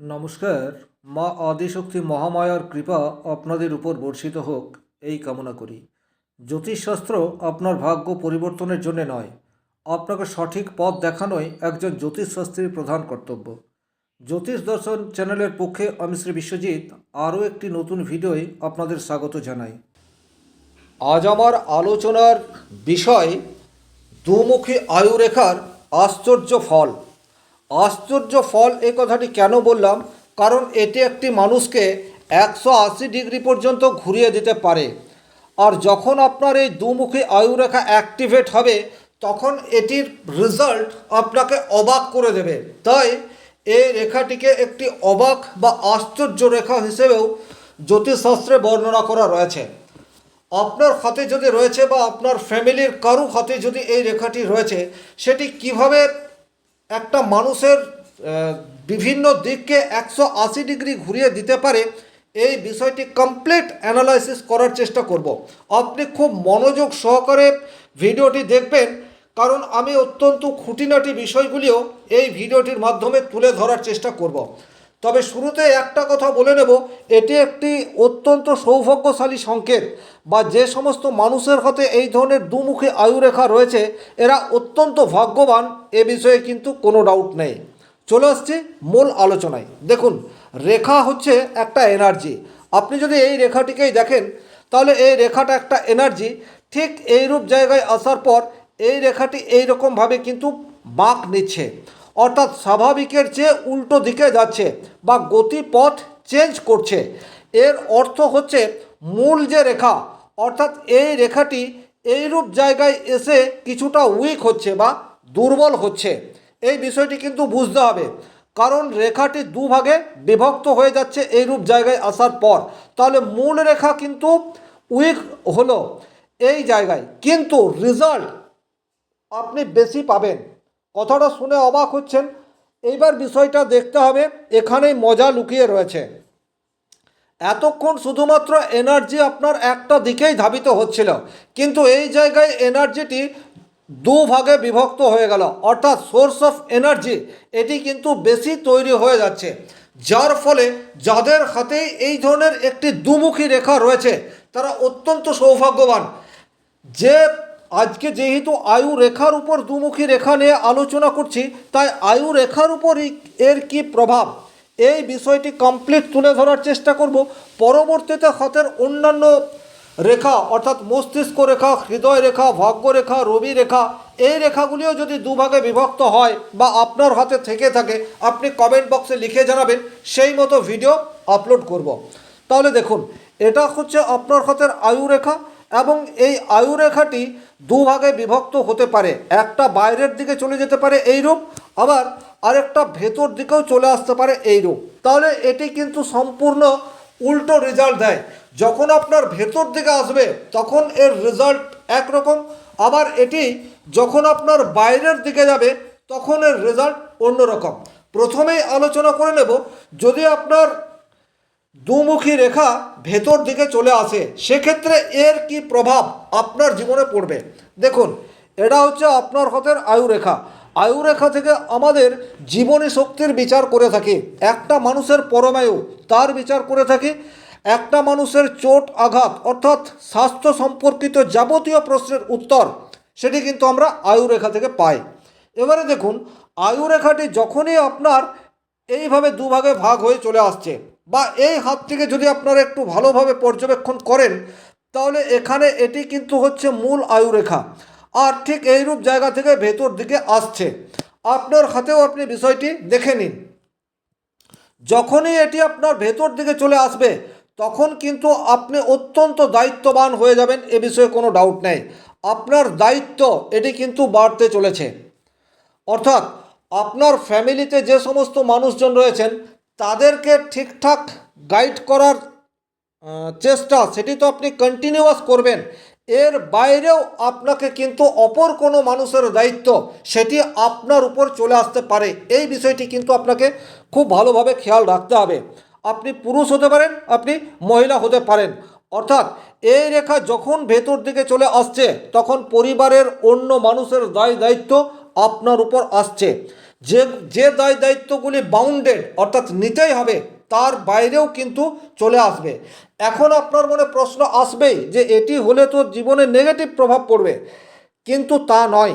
নমস্কার, মা আদিশক্তি মহামায়ার কৃপা আপনাদের উপর বর্ষিত হোক, এই কামনা করি। জ্যোতিষশাস্ত্র আপনার ভাগ্য পরিবর্তনের জন্য নয়, আপনাকে সঠিক পথ দেখানোই একজন জ্যোতিষশাস্ত্রীর প্রধান কর্তব্য। জ্যোতিষ দর্শন চ্যানেলের পক্ষে আমি শ্রী বিশ্বজিৎ, আরও একটি নতুন ভিডিওয় আপনাদের স্বাগত জানাই। আজ আমার আলোচনার বিষয়, দুমুখী আয়ুরেখার আশ্চর্য ফল। আশ্চর্য ফল এই কথাটি কেন বললাম? কারণ এটি একটি মানুষকে একশো আশি ডিগ্রি পর্যন্ত ঘুরিয়ে দিতে পারে। আর যখন আপনার এই দুমুখী আয়ুরেখা অ্যাক্টিভেট হবে, তখন এটির রেজাল্ট আপনাকে অবাক করে দেবে। তাই এই রেখাটিকে একটি অবাক বা আশ্চর্য রেখা হিসেবেও জ্যোতিষশাস্ত্রে বর্ণনা করা রয়েছে। আপনার হাতে যদি রয়েছে বা আপনার ফ্যামিলির কারও হাতে যদি এই রেখাটি রয়েছে, সেটি কীভাবে একটা মানুষের বিভিন্ন দিককে একশো আশি ডিগ্রি ঘুরিয়ে দিতে পারে, এই বিষয়টি কমপ্লিট অ্যানালাইসিস করার চেষ্টা করব। আপনি খুব মনোযোগ সহকারে ভিডিওটি দেখবেন, কারণ আমি অত্যন্ত খুঁটিনাটি বিষয়গুলিও এই ভিডিওটির মাধ্যমে তুলে ধরার চেষ্টা করব। তবে শুরুতে একটা কথা বলে নেব, এটি একটি অত্যন্ত সৌভাগ্যশালী সংকেত বা যে সমস্ত মানুষের হাতে এই ধরনের দুমুখী আয়ুরেখা রয়েছে, এরা অত্যন্ত ভাগ্যবান, এ বিষয়ে কিন্তু কোনো ডাউট নেই। চলে আসছি মূল আলোচনায়। দেখুন, রেখা হচ্ছে একটা এনার্জি আপনি যদি এই রেখাটিকেই দেখেন, তাহলে এই রেখাটা একটা এনার্জি ঠিক এইরূপ জায়গায় আসার পর এই রেখাটি এইরকমভাবে কিন্তু বাঁক নিচ্ছে। অর্থাৎ স্বাভাবিকের চেয়ে উল্টো দিকে যাচ্ছে বা গতিপথ চেঞ্জ করছে। এর অর্থ হচ্ছে মূল যে রেখা, অর্থাৎ এই রেখাটি এইরূপ জায়গায় এসে কিছুটা উইক হচ্ছে বা দুর্বল হচ্ছে। এই বিষয়টি কিন্তু বুঝতে হবে, কারণ রেখাটি দুভাগে বিভক্ত হয়ে যাচ্ছে এইরূপ জায়গায় আসার পর। তাহলে মূল রেখা কিন্তু উইক হলো এই জায়গায়, কিন্তু রেজাল্ট আপনি বেশি পাবেন। কথাটা শুনে অবাক হচ্ছেন। এইবার বিষয়টা দেখতে হবে, এখানেই মজা লুকিয়ে রয়েছে। এতক্ষণ শুধুমাত্র এনার্জি আপনার একটা দিকেই ধাবিত হচ্ছিল, কিন্তু এই জায়গায় এনার্জিটি দুভাগে বিভক্ত হয়ে গেল। অর্থাৎ সোর্স অফ এনার্জি এটি কিন্তু বেশি তৈরি হয়ে যাচ্ছে। যার ফলে যাদের হাতেই এই ধরনের একটি দুমুখী রেখা রয়েছে, তারা অত্যন্ত সৌভাগ্যবান। যে আজকে যেহেতু আয়ু রেখার উপর দুমুখী রেখা নিয়ে আলোচনা করছি, তাই আয়ু রেখার উপরই এর কি প্রভাব এই বিষয়টি কমপ্লিট তুলে ধরার চেষ্টা করব পরবর্তীতে হাতের অন্যান্য রেখা, অর্থাৎ মস্তিষ্ক রেখা, হৃদয় রেখা, ভাগ্য রেখা, রবি রেখা, এই রেখাগুলিও যদি দুভাগে বিভক্ত হয় বা আপনার হাতে থেকে থাকে, আপনি কমেন্ট বক্সে লিখে জানাবেন, সেই মতো ভিডিও আপলোড করব। তাহলে দেখুন, এটা হচ্ছে আপনার হাতের আয়ু রেখা এবং এই আয়ুরেখাটি দুভাগে বিভক্ত হতে পারে। একটা বাইরের দিকে চলে যেতে পারে এই রূপ, আবার আরেকটা ভেতর দিকেও চলে আসতে পারে এই রূপ। তাহলে এটি কিন্তু সম্পূর্ণ উল্টো রেজাল্ট দেয়। যখন আপনার ভেতর দিকে আসবে, তখন এর রেজাল্ট একরকম। আবার এটি যখন আপনার বাইরের দিকে যাবে, তখন এর রেজাল্ট অন্যরকম। প্রথমেই আলোচনা করে নেব, যদি আপনার দুমুখী রেখা ভেতর দিকে চলে আসে। সেক্ষেত্রে এর কি প্রভাব আপনার জীবনে পড়বে? দেখুন, এটা হচ্ছে আপনার হাতের আয়ু রেখা। আয়ু রেখা থেকে আমাদের জীবনী শক্তির বিচার করে থাকি। একটা মানুষের পরমায়ু তার বিচার করে থাকি। একটা মানুষের চোট আঘাত, অর্থাৎ স্বাস্থ্য সম্পর্কিত যাবতীয় প্রশ্নের উত্তর, সেটি কিন্তু আমরা আয়ু রেখা থেকে পাই। এবারে দেখুন, আয়ু রেখাটি যখনই আপনার এইভাবে দুভাগে ভাগ হয়ে চলে আসছে বা এই হাতটিকে যদি আপনারা একটু ভালোভাবে পর্যবেক্ষণ করেন, তাহলে এখানে এটি কিন্তু হচ্ছে মূল আয়ুরেখা। আর ঠিক এইরূপ জায়গা থেকে ভেতর দিকে আসছে। আপনার হাতেও আপনি বিষয়টি দেখে নিন। যখনই এটি আপনার ভেতর দিকে চলে আসবে, তখন কিন্তু আপনি অত্যন্ত দায়িত্ববান হয়ে যাবেন, এ বিষয়ে কোনো ডাউট নেই। আপনার দায়িত্ব এটি কিন্তু বাড়তে চলেছে। অর্থাৎ আপনার ফ্যামিলিতে যে সমস্ত মানুষজন রয়েছেন তাদেরকে ঠিকঠাক গাইড করার চেষ্টা, সেটি তো আপনি কন্টিনিউয়াস করবেন। এর বাইরেও আপনাকে কিন্তু অপর কোনো মানুষের দায়িত্ব, সেটি আপনার উপর চলে আসতে পারে। এই বিষয়টি কিন্তু আপনাকে খুব ভালোভাবে খেয়াল রাখতে হবে। আপনি পুরুষ হতে পারেন, আপনি মহিলা হতে পারেন। অর্থাৎ এই রেখা যখন ভেতর দিকে চলে আসছে, তখন পরিবারের অন্য মানুষের দায় দায়িত্ব আপনার উপর আসছে। যে যে দায় দায়িত্বগুলি বাউন্ডেড অর্থাৎ নিতেই হবে, তার বাইরেও কিন্তু চলে আসবে। এখন আপনার মনে প্রশ্ন আসবেই যে এটি হলে তো জীবনে নেগেটিভ প্রভাব পড়বে। কিন্তু তা নয়।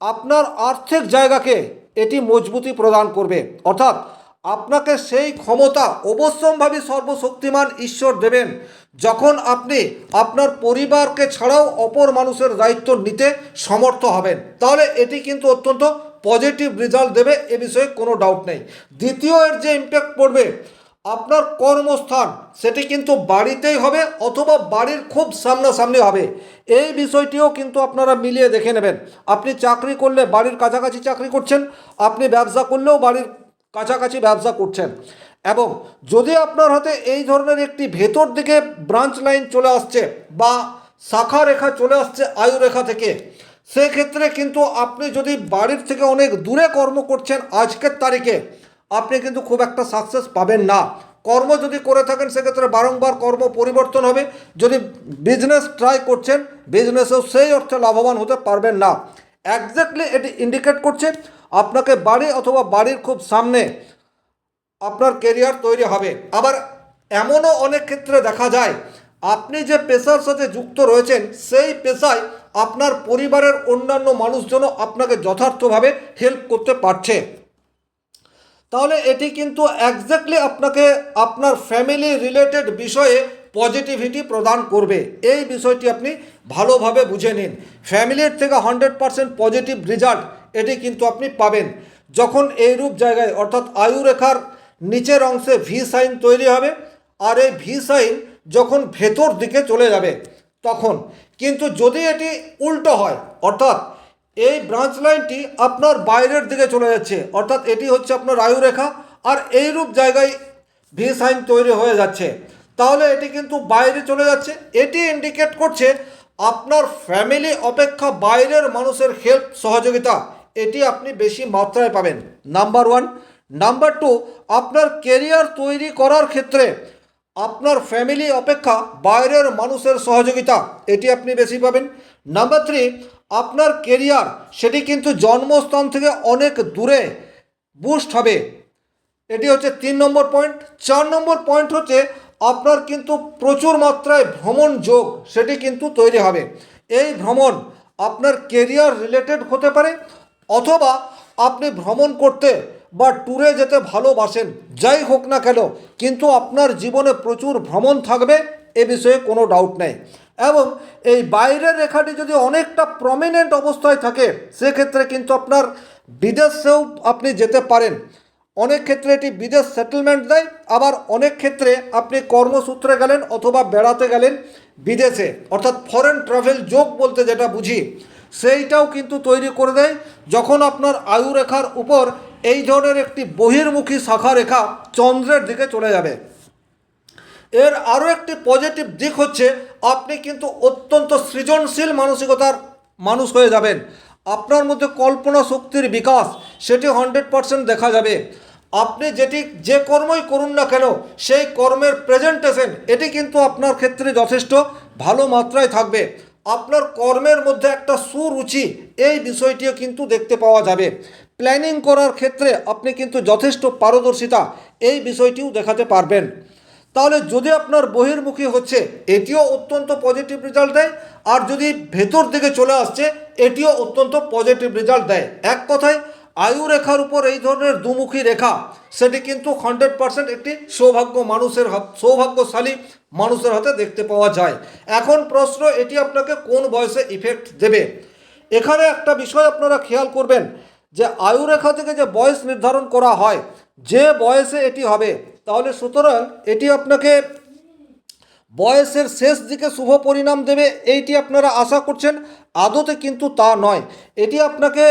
আপনার আর্থিক জায়গাকে এটি মজবুতি প্রদান করবে। অর্থাৎ আপনাকে সেই ক্ষমতা অবশ্যম্ভাবী সর্বশক্তিমান ঈশ্বর দেবেন, যখন আপনি আপনার পরিবারকে ছাড়াও অপর মানুষের দায়িত্ব নিতে সমর্থ হবেন। তাহলে এটি কিন্তু অত্যন্ত পজিটিভ রেজাল্ট দেবে এ বিষয়ে কোনো ডাউট নেই। দ্বিতীয় এর যে ইম্প্যাক্ট পড়বে, আপনার কর্মস্থান, সেটি কিন্তু বাড়িতেই হবে অথবা বাড়ির খুব সামনাসামনি হবে। এই বিষয়টিও কিন্তু আপনারা মিলিয়ে দেখে নেবেন। আপনি চাকরি করলে বাড়ির কাছাকাছি চাকরি করছেন, আপনি ব্যবসা করলেও বাড়ির কাছাকাছি ব্যবসা করছেন। এবং যদি আপনার হাতে এই ধরনের একটি ভেতর দিকে ব্রাঞ্চ লাইন চলে আসছে বা শাখা রেখা চলে আসছে আয়ু রেখা থেকে সেক্ষেত্রে কিন্তু আপনি যদি বাড়ির থেকে অনেক দূরে কর্ম করছেন আজকের তারিখে, আপনি কিন্তু খুব একটা সাকসেস পাবেন না। কর্ম যদি করে থাকেন, সেক্ষেত্রে বারংবার কর্ম পরিবর্তন হবে। যদি বিজনেস ট্রাই করছেন বিজনেসেও সেই অর্থে লাভবান হতে পারবেন না। একজ্যাক্টলি এটি ইন্ডিকেট করছে আপনাকে বাড়ি অথবা বাড়ির খুব সামনে আপনার কেরিয়ার তৈরি হবে। আবার এমনও অনেক ক্ষেত্রে দেখা যায়, আপনি যে পেশার সাথে যুক্ত রয়েছেন, সেই পেশায় আপনার পরিবারের অন্যান্য মানুষজনও আপনাকে যথার্থভাবে হেল্প করতে পারছে। তাহলে এটি কিন্তু একজ্যাক্টলি আপনাকে আপনার ফ্যামিলি রিলেটেড বিষয়ে পজিটিভিটি প্রদান করবে। এই বিষয়টি আপনি ভালোভাবে বুঝে নিন। ফ্যামিলির থেকে হান্ড্রেড পারসেন্ট পজিটিভ রেজাল্ট এটি কিন্তু আপনি পাবেন। যখন এইরূপ জায়গায় অর্থাৎ আয়ু রেখার নিচের অংশে ভি সাইন তৈরি হবে, আর এই ভি সাইন যখন ভেতর দিকে চলে যাবে, তখন কিন্তু যদি এটি উল্টো হয়, অর্থাৎ এই ব্রাঞ্চ লাইনটি আপনার বাইরের দিকে চলে যাচ্ছে, অর্থাৎ এটি হচ্ছে আপনার আয়ু রেখা আর এইরূপ জায়গায় ভি সাইন তৈরি হয়ে যাচ্ছে, তাহলে এটি কিন্তু বাইরে চলে যাচ্ছে। এটি ইন্ডিকেট করছে আপনার ফ্যামিলি অপেক্ষা বাইরের মানুষের হেল্প সহযোগিতা, এটি আপনি বেশি মাত্রায় পাবেন। নাম্বার ওয়ান নাম্বার টু আপনার কেরিয়ার তৈরি করার ক্ষেত্রে আপনার ফ্যামিলি অপেক্ষা বাইরের মানুষের সহযোগিতা, এটি আপনি বেশি পাবেন। নাম্বার থ্রি আপনার কেরিয়ার সেটি কিন্তু জন্মস্থান থেকে অনেক দূরে বুস্ট হবে। এটি হচ্ছে তিন নম্বর পয়েন্ট চার নম্বর পয়েন্ট হচ্ছে আপনার কিন্তু প্রচুর মাত্রায় ভ্রমণ যোগ, সেটি কিন্তু তৈরি হবে। এই ভ্রমণ আপনার কেরিয়ার রিলেটেড হতে পারে, অথবা আপনি ভ্রমণ করতে বা ট্যুরে যেতে ভালোবাসেন, যাই হোক না কেন, কিন্তু আপনার জীবনে প্রচুর ভ্রমণ থাকবে, এ বিষয়ে কোনো ডাউট নেই। এবং এই বাইরের রেখাটি যদি অনেকটা প্রমিনেন্ট অবস্থায় থাকে, সেক্ষেত্রে কিন্তু আপনার বিদেশেও আপনি যেতে পারেন। অনেক ক্ষেত্রে এটি বিদেশ সেটেলমেন্ট দেয়, আবার অনেক ক্ষেত্রে আপনি কর্মসূত্রে গেলেন অথবা বেড়াতে গেলেন বিদেশে। অর্থাৎ ফরেন ট্রাভেল যোগ বলতে যেটা বুঝি, সেইটাও কিন্তু তৈরি করে দেয়, যখন আপনার আয়ু রেখার উপর এই ধরনের একটি বহির্মুখী শাখা রেখা চন্দ্রের দিকে চলে যাবে। এর আরও একটি পজিটিভ দিক হচ্ছে, আপনি কিন্তু অত্যন্ত সৃজনশীল মানসিকতার মানুষ হয়ে যাবেন। আপনার মধ্যে কল্পনা শক্তির বিকাশ, সেটি হান্ড্রেড পারসেন্ট দেখা যাবে। আপনি যেটি, যে কর্মই করুন না কেন, সেই কর্মের প্রেজেন্টেশন এটি কিন্তু আপনার ক্ষেত্রে যথেষ্ট ভালো মাত্রায় থাকবে। আপনার কর্মের মধ্যে একটা সুরুচি, এই বিষয়টিও কিন্তু দেখতে পাওয়া যাবে। প্ল্যানিং করার ক্ষেত্রে আপনি কিন্তু যথেষ্ট পারদর্শিতা এই বিষয়টিও দেখাতে পারবেন। তাহলে যদি আপনার বহির্মুখী হচ্ছে, এটিও অত্যন্ত পজিটিভ রেজাল্ট দেয়। আর যদি ভেতর দিকে চলে আসছে, এটিও অত্যন্ত পজিটিভ রেজাল্ট দেয়। এক কথায়, আয়ু রেখার উপর এই ধরনের দুমুখী রেখা, সেটি কিন্তু হান্ড্রেড পার্সেন্ট একটি সৌভাগ্য মানুষের সৌভাগ্যশালী মানুষের হাতে দেখতে পাওয়া যায়। এখন প্রশ্ন, এটি আপনাকে কোন বয়সে ইফেক্ট দেবে? এখানে একটা বিষয় আপনারা খেয়াল করবেন। যে আয়ুরেখা থেকে যে বয়স নির্ধারণ করা হয়, যে বয়সে এটি হবে, তাহলে সুতরাং এটি আপনাকে বয়সের শেষ দিকে শুভ পরিণাম দেবে, এইটি আপনারা আশা করছেন, আদতে কিন্তু তা নয়। এটি আপনাকে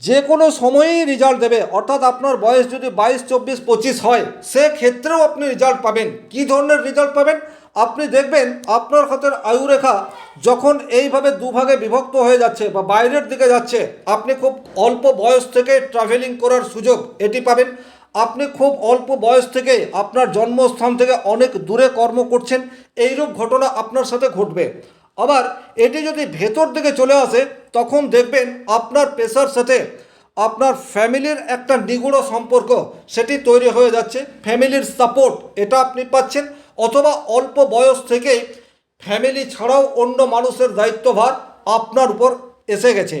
যে কোনো সময়েই রেজাল্ট দেবে। অর্থাৎ আপনার বয়স যদি বাইশ, চব্বিশ, পঁচিশ হয়, সেক্ষেত্রেও আপনি রেজাল্ট পাবেন। কী ধরনের রেজাল্ট পাবেন? আপনি দেখবেন আপনার হাতের আয়ুরেখা যখন এইভাবে দুভাগে বিভক্ত হয়ে যাচ্ছে বা বাইরের দিকে যাচ্ছে, আপনি খুব অল্প বয়স থেকে ট্রাভেলিং করার সুযোগ এটি পাবেন। আপনি খুব অল্প বয়স থেকে আপনার জন্মস্থান থেকে অনেক দূরে কর্ম করছেন, এইরূপ ঘটনা আপনার সাথে ঘটবে। আবার এটি যদি ভেতর দিকে চলে আসে তখন দেখবেন আপনার পেশার সাথে আপনার ফ্যামিলির একটা নিগুড় সম্পর্ক সেটি তৈরি হয়ে যাচ্ছে। ফ্যামিলির সাপোর্ট এটা আপনি পাচ্ছেন অথবা অল্প বয়স থেকেই ফ্যামিলি ছাড়াও অন্য মানুষের দায়িত্বভার আপনার উপর এসে গেছে।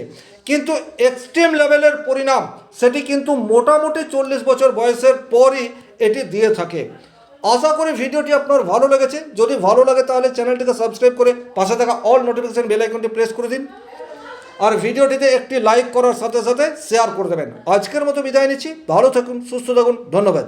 কিন্তু এক্সট্রিম লেভেলের পরিণাম সেটি কিন্তু মোটামুটি চল্লিশ বছর বয়সের পরই এটি দিয়ে থাকে। আশা করি ভিডিওটি আপনার ভালো লেগেছে। যদি ভালো লাগে তাহলে চ্যানেলটিকে সাবস্ক্রাইব করে পাশে থাকা অল নোটিফিকেশান বেল আইকনটি প্রেস করে দিন। আর ভিডিওটিতে একটি লাইক করার সাথে সাথে শেয়ার করে দেবেন। আজকের মতো বিদায় নিচ্ছি। ভালো থাকুন, সুস্থ থাকুন। ধন্যবাদ।